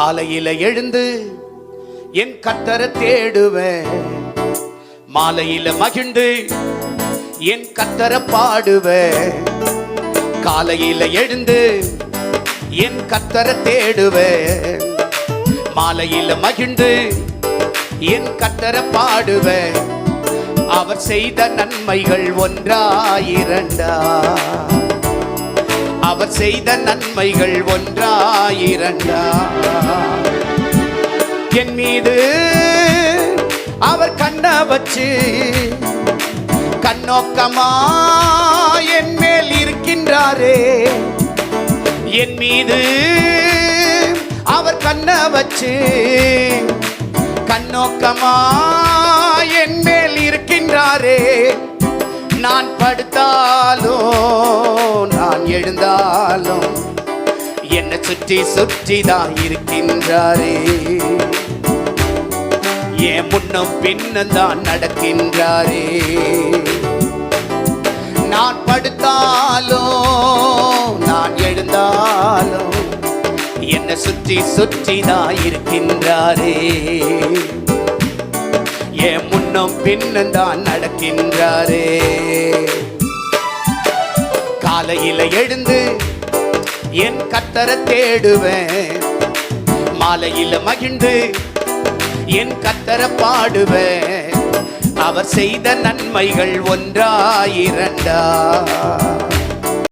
காலையில எழுந்து என் கத்தரை தேடுவேன். மாலையில மகிழ்ந்து என் கத்தரை பாடுவேன். காலையில எழுந்து என் கத்தரை தேடுவேன். மாலையில மகிழ்ந்து என் கத்தரை பாடுவேன். அவர் செய்த நன்மைகள் ஒன்றாயிரண்டா. அவர் செய்த நன்மைகள் ஒன்றாயிரண்டா. என் மீது அவர் கண்ண வச்சு கண்ணோக்கமா என் மேல் இருக்கின்றாரே. என் மீது அவர் கண்ண வச்சு கண்ணோக்கமா என் படுத்தாலும் நான் எழுந்தாலும் என்னை சுற்றி சுற்றி தான் இருக்கின்றாரே. என் முன்னும் பின்னும் தான் நடக்கின்றாரே. நான் படுத்தாலும் நான் எழுந்தாலும் என்னை சுற்றி சுற்றி தான் இருக்கின்றாரே. என் முன்னும் பின்னும் தான் நடக்கின்றாரே. காலையில எழுந்து என் கத்தரை தேடுவேன். மாலையில மகிழ்ந்து என் கத்தரை பாடுவேன். அவர் செய்த நன்மைகள் ஒன்றாயிரண்டா